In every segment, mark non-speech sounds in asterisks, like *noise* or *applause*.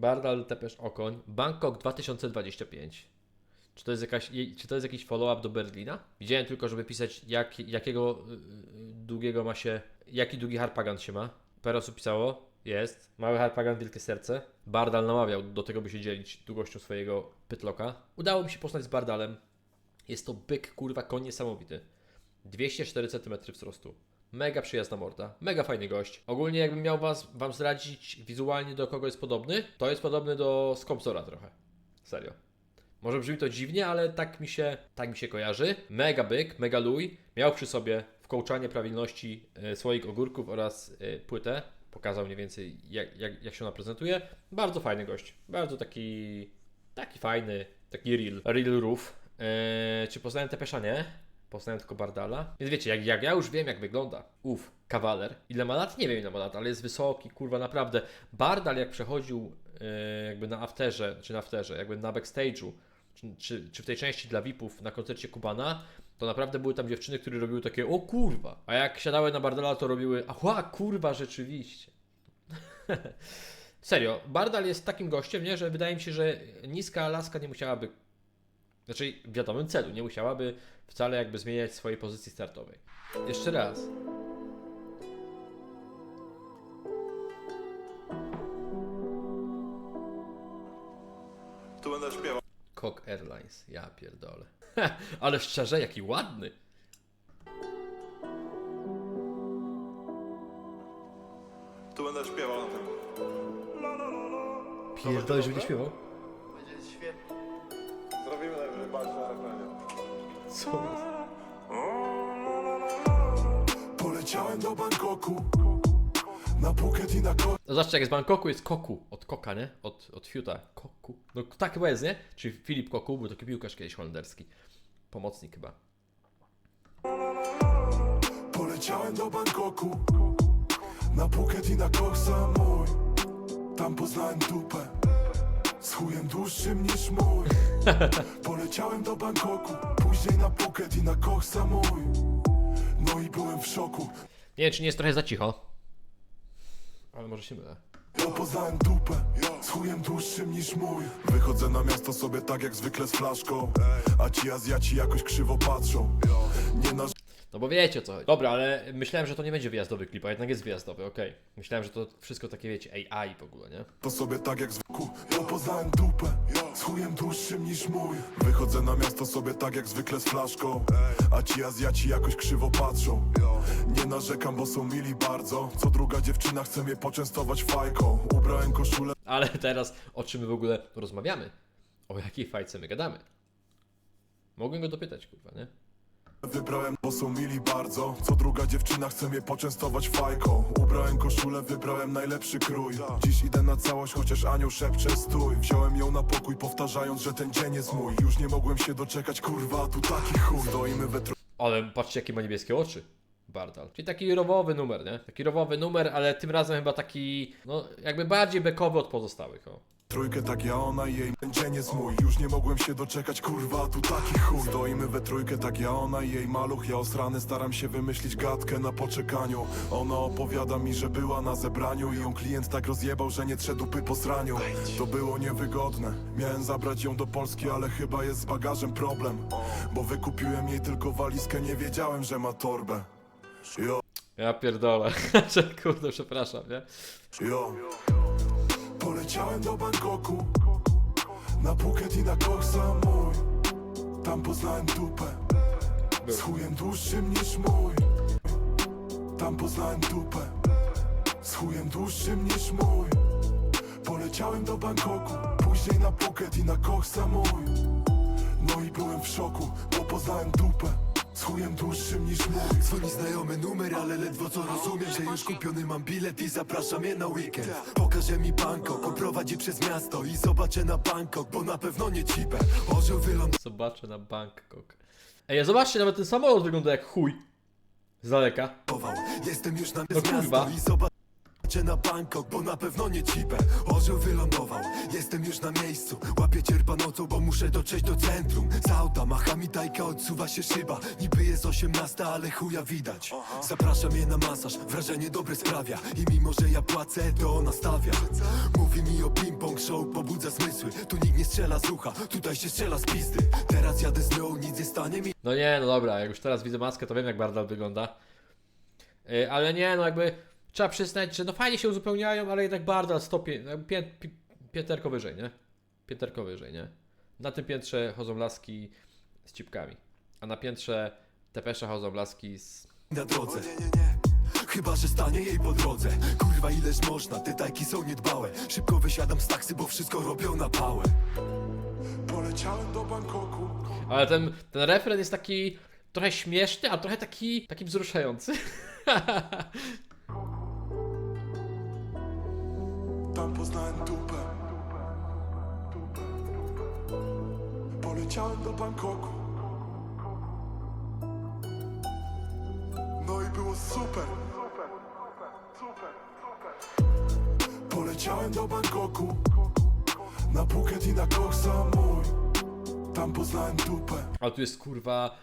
Bardal Tepesz Okoń, Bangkok 2025. Czy to jest, jakaś, czy to jest jakiś follow-up do Berlina? Widziałem tylko, żeby pisać, jak, jakiego y, y, długiego ma się, jaki długi harpagan się ma. Perosu pisało, jest. Mały harpagan, wielkie serce. Bardal namawiał do tego, by się dzielić długością swojego pytloka. Udało mi się poznać z Bardalem. Jest to byk, kurwa, koń niesamowity. 204 cm wzrostu. Mega przyjazna morda, mega fajny gość. Ogólnie jakbym miał was, wam zdradzić wizualnie do kogo jest podobny, to jest podobny do Skopzora trochę. Serio. Może brzmi to dziwnie, ale tak mi się, tak mi się kojarzy. Mega byk, mega luj. Miał przy sobie wkołczanie prawilności e, swoich ogórków oraz e, płytę. Pokazał mniej więcej jak, jak, jak się ona prezentuje. Bardzo fajny gość. Bardzo taki, taki fajny, taki real, real roof. E, czy poznałem Tepesza? Nie. Poznałem tylko Bardala. Więc wiecie, jak, jak ja już wiem, jak wygląda ów kawaler. Ile ma lat? Nie wiem, ile ma lat, ale jest wysoki, kurwa, naprawdę. Bardal, jak przechodził e, jakby na afterze, czy na afterze, jakby na backstage'u, czy, czy, czy w tej części dla VIP-ów na koncercie Kubana, to naprawdę były tam dziewczyny, które robiły takie, o kurwa. A jak siadały na Bardala, to robiły, ała, kurwa, rzeczywiście. *laughs* Serio, Bardal jest takim gościem, nie, że wydaje mi się, że niska laska nie musiałaby znaczy, w wiadomym celu, nie musiałaby wcale jakby zmieniać swojej pozycji startowej. Jeszcze raz. Tu będę śpiewał. Cock Airlines, ja pierdolę. Ale szczerze, jaki ładny. Tu będę śpiewał na tym. Pierdolę, żeby nie śpiewał? Będzie świetnie. Zrobimy najwyżej bardzo na refrenie. Co jest? Poleciałem do Bangkoku Na Phuket i na Ko No zobaczcie, jak z Bangkoku jest Koku, od Koka, nie? Od, od Fiuta, Koku. No tak chyba jest, nie? Czyli Filip Koku był taki piłkarz kiedyś holenderski. Pomocnik chyba. Poleciałem do Bangkoku Na Phuket i na Koksa mój Tam poznałem dupę Z chujem dłuższym niż mój *laughs* Poleciałem do Bangkoku Później na Phuket i na Koksa mój No i byłem w szoku. Nie wiem, czy nie jest trochę za cicho. Ale może się mylę. Bo poznałem dupę Z chujem dłuższym niż mój. Wychodzę na miasto sobie tak jak zwykle z flaszką. A ci Azjaci jakoś krzywo patrzą. Nie na No bo wiecie o co chodzi. Dobra, ale myślałem, że to nie będzie wyjazdowy klip, a jednak jest wyjazdowy, okej. Myślałem, że to wszystko takie, wiecie, AI w ogóle, nie? To sobie tak jak zwykle Ja poznałem dupę Z chujem dłuższym niż mój Wychodzę na miasto sobie tak jak zwykle z flaszką A ci Azjaci jakoś krzywo patrzą Nie narzekam, bo są mili bardzo Co druga dziewczyna chce mnie poczęstować fajką Ubrałem koszulę Ale teraz o czym my w ogóle rozmawiamy? O jakiej fajce my gadamy? Mogłem go dopytać, kurwa, nie? Wybrałem, bo są mili bardzo Co druga dziewczyna chce mnie poczęstować fajką Ubrałem koszulę, wybrałem najlepszy krój Dziś idę na całość, chociaż anioł szepcze stój Wziąłem ją na pokój, powtarzając, że ten dzień jest mój Już nie mogłem się doczekać, kurwa, tu taki chuj Stoimy we Ale patrzcie, jakie ma niebieskie oczy. Bardal. Czyli taki rowowy numer, nie? Taki rowowy numer, ale tym razem chyba taki, no, jakby bardziej bekowy od pozostałych, o. Trójkę tak ja, ona i jej ten dzień jest mój. Już nie mogłem się doczekać, kurwa, tu taki chuj. Stoimy we trójkę tak ja, ona i jej maluch. Ja osrany staram się wymyślić gadkę na poczekaniu. Ona opowiada mi, że była na zebraniu I ją klient tak rozjebał, że nie trzeba dupy po sraniu. To było niewygodne. Miałem zabrać ją do Polski, ale chyba jest z bagażem problem. Bo wykupiłem jej tylko walizkę, nie wiedziałem, że ma torbę. Jo. Ja pierdolę. *laughs* Kurde, przepraszam, nie? Jo Poleciałem do Bangkoku. Na Phuket i na Koksa mój. Tam poznałem dupę. Z chujem dłuższym niż mój. Tam poznałem dupę. Z chujem dłuższym niż mój. Poleciałem do Bangkoku Później na Phuket i na Koksa mój. No i byłem w szoku Bo poznałem dupę z chujem dłuższym niż mój Dzwoni znajomy numer, ale ledwo co rozumiem Że już kupiony mam bilet i zapraszam je na weekend Pokaże mi Bangkok, oprowadzi przez miasto I zobaczę na Bangkok, bo na pewno nie cipę Orzeł wylądował Zobaczę na Bangkok. Ej, zobaczcie, nawet ten samolot wygląda jak chuj. Z daleka. Jestem już na No kurwa. i Cię na Bangkok, bo na pewno nie cipę. Orzeł wylądował, jestem już na miejscu. Łapię cierpa nocą, bo muszę dotrzeć do centrum. Z auta macha mi dajka, odsuwa się szyba. Niby jest 18, ale chuja widać. Zapraszam je na masaż, wrażenie dobre sprawia. I mimo, że ja płacę, to ona stawia. Mówi mi o ping-pong show, pobudza zmysły. Tu nikt nie strzela z ucha, tutaj się strzela z pizdy. Teraz jadę z nią, nic nie stanie mi. No nie, no dobra, jak już teraz widzę maskę, to wiem jak Bardal wygląda. Yy, ale nie, no jakby trzeba przyznać, że no fajnie się uzupełniają, ale jednak Bardal stopień, no, pię, pi, pięterko wyżej, nie? Pięterko wyżej, nie? Na tym piętrze chodzą laski z cipkami, a na piętrze tepesze chodzą laski z... na drodze. Chyba, że stanie jej po drodze. Kurwa ileż można, te tajki są niedbałe. Szybko wysiadam z taksy, bo wszystko robią na pałę. Poleciałem do Bangkoku. Ale ten, ten refren jest taki trochę śmieszny, a trochę taki, taki wzruszający. *laughs* Tam poznałem dupę Poleciałem do Bangkoku No i było super Poleciałem do Bangkoku Na Phuket i na Koh Samui Tam poznałem dupę Ale tu jest kurwa,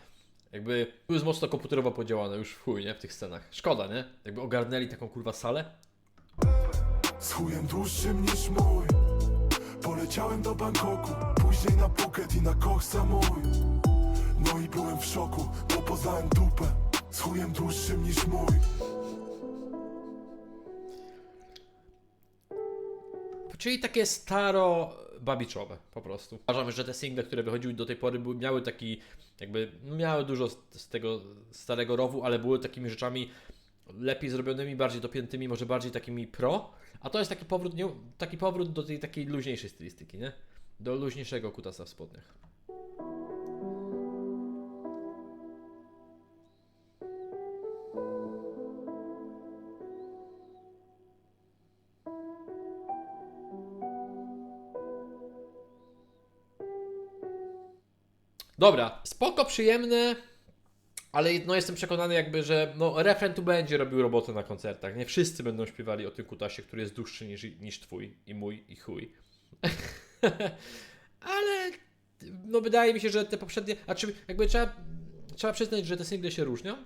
jakby, tu jest mocno komputerowo podziałane już w chuj, nie? W tych scenach. Szkoda, nie? Jakby ogarnęli taką kurwa salę. Z chujem dłuższym niż mój. Poleciałem do Bangkoku Później na Phuket i na Koh Samui. No i byłem w szoku, bo poznałem dupę. Z chujem dłuższym niż mój. Czyli takie staro babiczowe po prostu. Uważam, że te single, które wychodziły do tej pory, miały taki, jakby, miały dużo z tego starego rowu, ale były takimi rzeczami lepiej zrobionymi, bardziej dopiętymi, może bardziej takimi pro. A to jest taki powrót, nie, taki powrót do tej takiej luźniejszej stylistyki, nie? Do luźniejszego kutasa w spodniach. Dobra, spoko, przyjemne, ale no jestem przekonany jakby, że no refren tu będzie robił robotę na koncertach. Nie wszyscy będą śpiewali o tym kutasie, który jest dłuższy niż, niż twój i mój i chuj. *laughs* ale no wydaje mi się, że te poprzednie, a czy jakby trzeba, trzeba przyznać, że te single się różnią,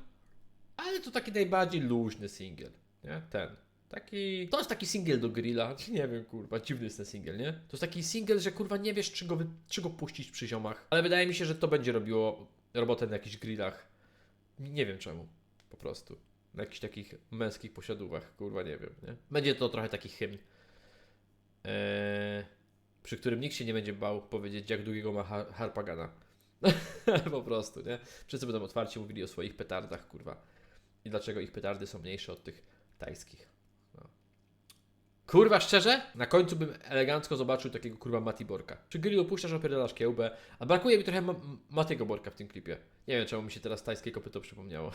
ale to taki najbardziej luźny singiel, nie? Ten. Taki, to jest taki singiel do grilla, *laughs* nie wiem kurwa, dziwny jest ten singiel, nie? To jest taki singiel, że kurwa nie wiesz czy go, czy go puścić przy ziomach, ale wydaje mi się, że to będzie robiło robotę na jakichś grillach. Nie wiem czemu, po prostu. Na jakichś takich męskich posiadówach, kurwa nie wiem, nie? Będzie to trochę taki hymn, eee, przy którym nikt się nie będzie bał powiedzieć jak długiego ma har Harpagana. *laughs* po prostu, nie? Wszyscy będą otwarci mówili o swoich petardach, kurwa. I dlaczego ich petardy są mniejsze od tych tajskich. Kurwa, szczerze? Na końcu bym elegancko zobaczył takiego kurwa Mati Borka. Przy grillu puszczasz, opierdalasz kiełbę, a brakuje mi trochę ma Matiego Borka w tym klipie. Nie wiem, czemu mi się teraz tajskie kopyto przypomniało.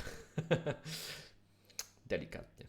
*laughs* Delikatnie.